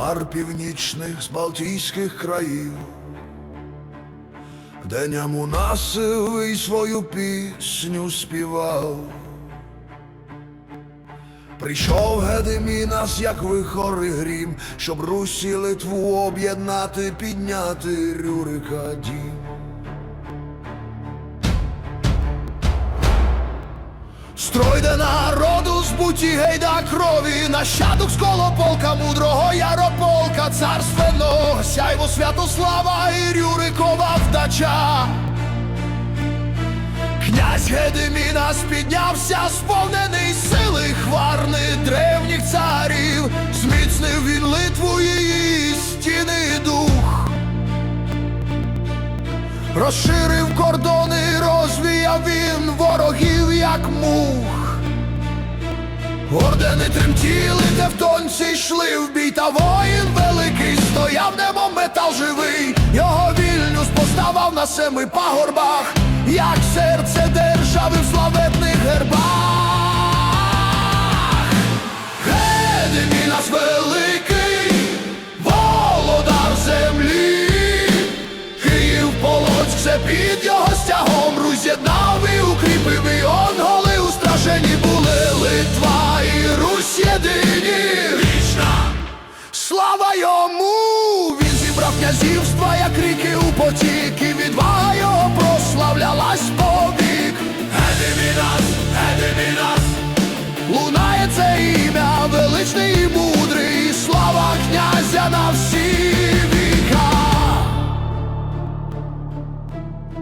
хмар північних з Балтійських країв, День Амунасивий свою пісню співав. Прийшов Гедемінас, як вихор і грім, щоб Русі Литву об'єднати, підняти Рюрика дім. Стройде народу збуті гейда крові, нащадок з колополка, мудрого ярополка, царственного, сяйво Святослава і Рюрикова вдача. Князь Гедемінас піднявся, сповнений сили хварни древніх царів, зміцнив він Литву її стіни дух. Розширив ворогів, як мух. Ордени тремтіли, тевтонці йшли в бій, та воїн великий стояв, немов метал живий, його вільню споставав на семи пагорбах, як серце держави зібрав князівства, як ріки у потік І відвага його прославлялась повік. Едемінас, Едемінас Лунає це ім'я, величний і мудрий. Слава князя на всі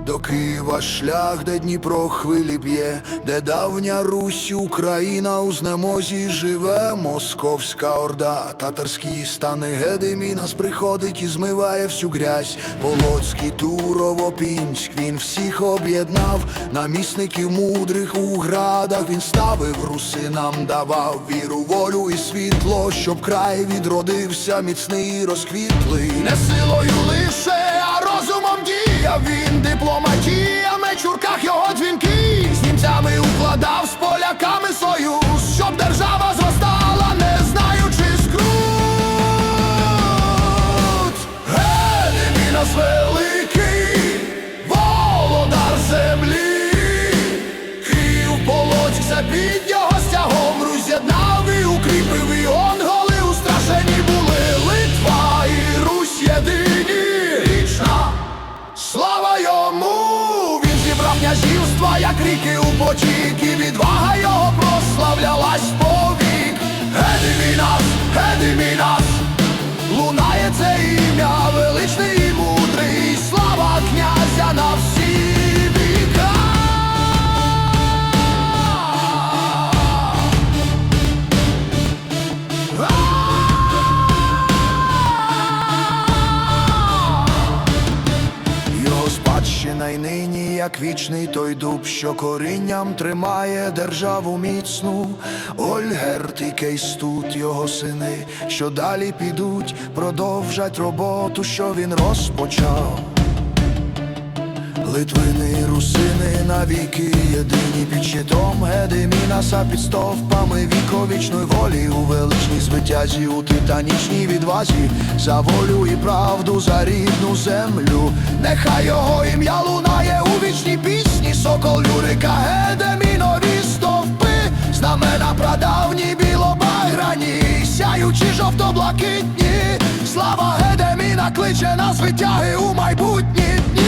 до Києва шлях, де Дніпро хвилі б'є, де давня Русь, Україна у знемозі живе, Московська орда, татарські стани Гедемінас приходить і змиває всю грязь. Полоцький Турово, Пінськ, він всіх об'єднав, намісників мудрих у градах він ставив, русинам давав віру, волю і світло, щоб край відродився, міцний і розквітлий. Не силою лише, а розумом діяв дипломатіями, мечурках його дзвінки з німцями укладав з поляками союз, Зібрав як ріки у потік, і відвага його прославлялась повік. гени нас, лунає це ім'я, величний і мудрий, слава князя на всі як вічний той дуб, що корінням тримає державу міцну. Ольгерт і Кейстут, його сини, що далі підуть, продовжать роботу, що він розпочав. Литвини і русини навіки єдині. Під щитом Гедемінаса під стовпами віковічної волі. У величній звитязі, у титанічній відвазі. За волю і правду, за рідну землю. Нехай його ім'я лунає у вічній пісні, сокол Юрика, Гедемінові стовпи, знамена прадавні білобайрані, сяючі жовто-блакитні, слава Гедеміна кличе нас витяги у майбутні дні.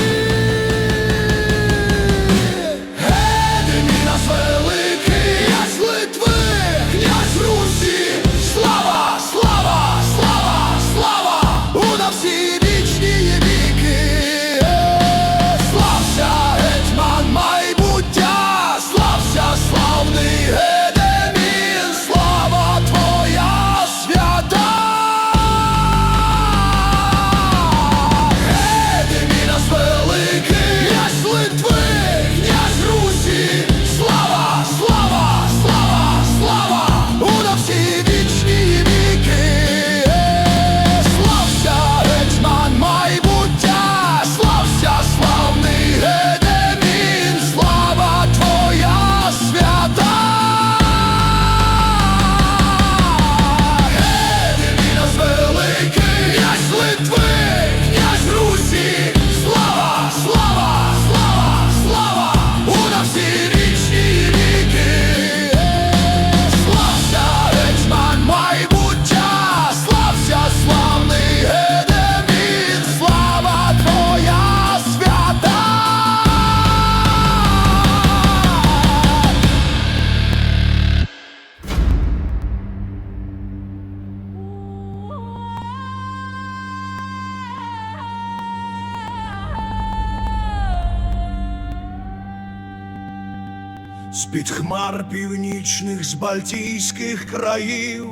З-під хмар північних з балтійських країв,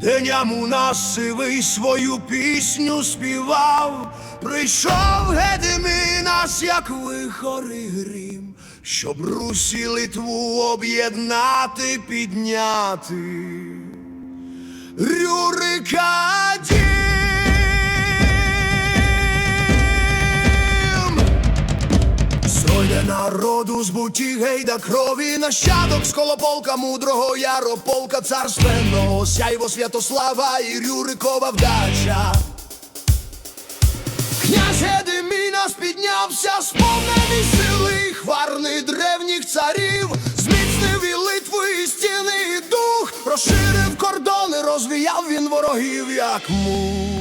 Деням у нас сивий свою пісню співав, прийшов Гедемінас, як вихор і грім, щоб Русі Литву об'єднати, підняти. Рюрика Зойде народу з буті гейда крові Нащадок сколополка мудрого ярополка Цар спенного сяйво Святослава і Рюрикова вдача Князь Гедемінас піднявся, сповнений сили, хварний древніх царів, зміцнив і Литву, і стіни, і дух, розширив кордони, розвіяв він ворогів, як мух.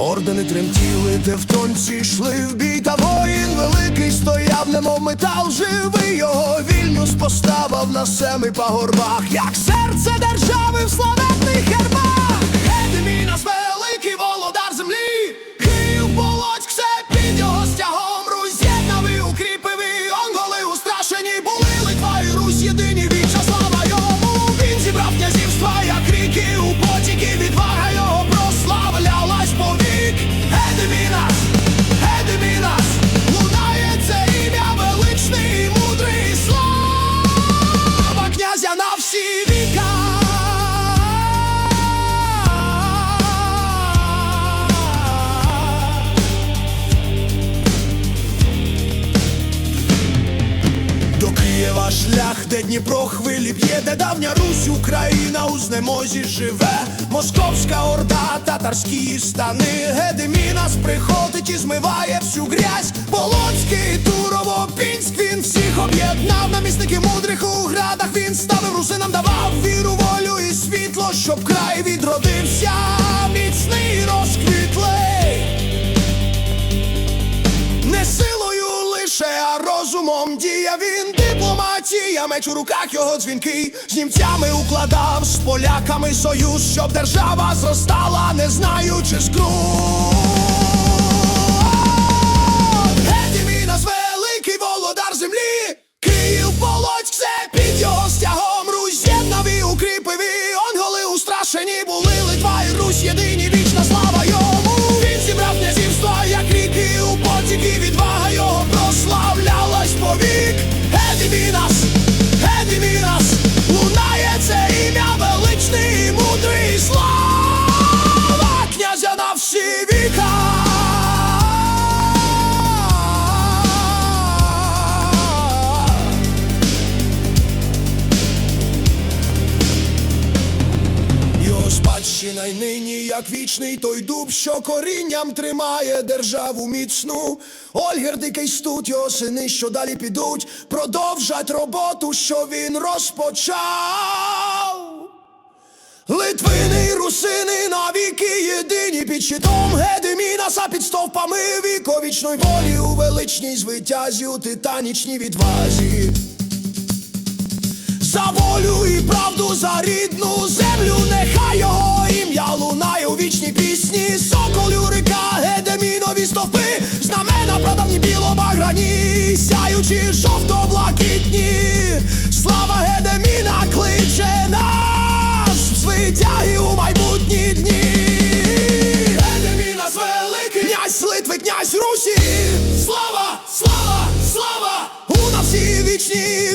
Ордени тремтіли, тевтонці йшли в бій, та воїн великий стояв, немов метал живий, його вільнюс споставав на семи пагорбах, як серце держави в славетних гербах. Де Дніпро хвилі б'є, де давня Русь, Україна у знемозі живе, Московська орда, татарські стани, Гедемінас приходить і змиває всю грязь, Полоцький, Турово, Пінськ, він всіх об'єднав, намісники мудрих у градах він ставив русинам, давав віру, волю і світло, щоб край відродився, розумом діє він дипломатія, меч у руках його дзвінки з німцями укладав з поляками союз, щоб держава зростала, не знаючи скруг. Його спадщина й нині, як вічний той дуб, що корінням тримає державу міцну. Ольгер дикий стуть, його сини, що далі підуть, продовжать роботу, що він розпочав. Литвини й русини навіки єдині під щитом Гедемінаса під стовпами віковічної волі у величній звитязі, у титанічній відвазі. За волю і правду, за рідну землю, нехай його Лунає у вічні пісні, сокол юрика, гедемінові стовпи, знамена продавні білобаграні, сяючі жовто-блакитні, слава гедеміна кличе нас, звитяги у майбутні дні. Гедеміна з великий князь Литви, князь Русі, слава, слава, слава, у нас і вічні.